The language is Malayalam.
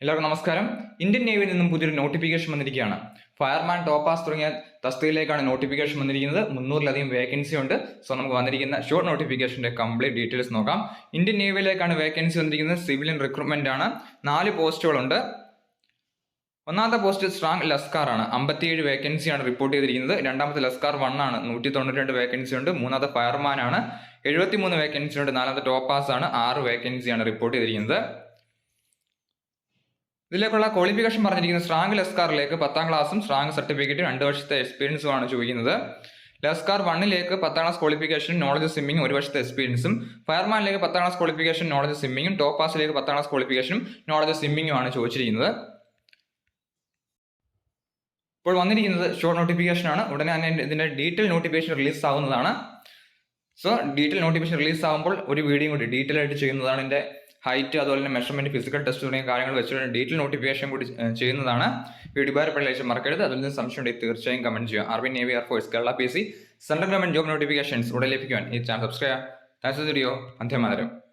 എല്ലാവർക്കും നമസ്കാരം. ഇന്ത്യൻ നേവിയിൽ നിന്നും പുതിയൊരു നോട്ടിഫിക്കേഷൻ വന്നിരിക്കുകയാണ്. ഫയർമാൻ ടോപ്പാസ് തുടങ്ങിയ തസ്തികയിലേക്കാണ് നോട്ടിഫിക്കേഷൻ വന്നിരിക്കുന്നത്. മുന്നൂറിലധികം വേക്കൻസി ഉണ്ട്. സോ നമുക്ക് വന്നിരിക്കുന്ന ഷോർട്ട് നോട്ടിഫിക്കേഷന്റെ കംപ്ലീറ്റ് ഡീറ്റെയിൽസ് നോക്കാം. ഇന്ത്യൻ നേവിയിലേക്കാണ് വേക്കൻസി വന്നിരിക്കുന്നത്. സിവിലിയൻ റിക്രൂട്ട്മെന്റ് ആണ്. നാല് പോസ്റ്റുകളുണ്ട് ഒന്നാമത്തെ പോസ്റ്റ് സ്ട്രാങ് ലസ്കാർ ആണ്. അമ്പത്തിയേഴ് വേക്കൻസിയാണ് റിപ്പോർട്ട് ചെയ്തിരിക്കുന്നത്. രണ്ടാമത്തെ ലസ്കാർ വൺ ആണ്. നൂറ്റി തൊണ്ണൂറ്റി രണ്ട് വേക്കൻസി ഉണ്ട്. മൂന്നാമത്തെ ഫയർമാൻ ആണ്. എഴുപത്തി മൂന്ന് വേക്കൻസി ഉണ്ട്. നാലാമത്തെ ടോപ്പാസ് ആണ്. ആറ് വേക്കൻസിയാണ് റിപ്പോർട്ട് ചെയ്തിരിക്കുന്നത്. ഇതിലേക്കുള്ള ക്വാളിഫിക്കേഷൻ പറഞ്ഞിരിക്കുന്നത് സ്ട്രാങ് ലസ്കാറിലേക്ക് പത്താം ക്ലാസ്സും സ്ട്രാങ് സർട്ടിഫിക്കറ്റും രണ്ട് വർഷത്തെ എക്സ്പീരിയൻസും ആണ് ചോദിക്കുന്നത്. ലസ്കാർ വണ്ണിലേക്ക് പത്താം ക്ലാസ് ക്വാളിഫിക്കേഷൻ നോളജ് സ്വിമ്മിംഗ് ഒരു വർഷത്തെ എക്സ്പീരിയൻസും ഫയർമാനിലേക്ക് പത്താം ക്ലാസ് ക്വാളിഫിക്കേഷൻ നോളജ് സ്വിമ്മിങ്ങും ടോപ്പ് പാസിലേക്ക് പത്താം ക്ലാസ് ക്വാളിഫിക്കേഷനും നോളജ് സ്വിമ്മിങ്ങും ആണ് ചോദിച്ചിരിക്കുന്നത്. ഇപ്പോൾ വന്നിരിക്കുന്നത് ഷോർട്ട് നോട്ടിഫിക്കേഷൻ ആണ്. ഉടനെ തന്നെ ഇതിന്റെ ഡീറ്റെയിൽ നോട്ടിഫിക്കേഷൻ റിലീസ് ആവുന്നതാണ്. സോ ഡീറ്റെയിൽ നോട്ടിഫിക്കേഷൻ റിലീസ് ആകുമ്പോൾ ഒരു വീഡിയോ കൂടി ഡീറ്റെയിൽ ആയിട്ട് ചെയ്യുന്നതാണ് ഇതിന്റെ ഹൈറ്റ് അതുപോലെ തന്നെ മെഷർമെന്റ് ഫിസിക്കൽ ടെസ്റ്റ് തുടങ്ങിയ കാര്യങ്ങൾ വെച്ചിട്ട് ഡീറ്റെയിൽ നോട്ടിഫിക്കേഷൻ കൂടി ചെയ്യുന്നതാണ്. വീഡിയോ ഉപകാരപ്പെടുന്ന മറക്കരുത്. അതിൽ നിന്ന് സംശയം ഉണ്ടെങ്കിൽ തീർച്ചയായും കമന്റ് ചെയ്യുക. Army navy air force Kerala P C central government job notifications ഉടൻ ലഭിക്കുവാൻ ഈ ചാനൽ സബ്സ്ക്രൈബ് താങ്ക്സ് വീഡിയോ അന്ത്യമാതരം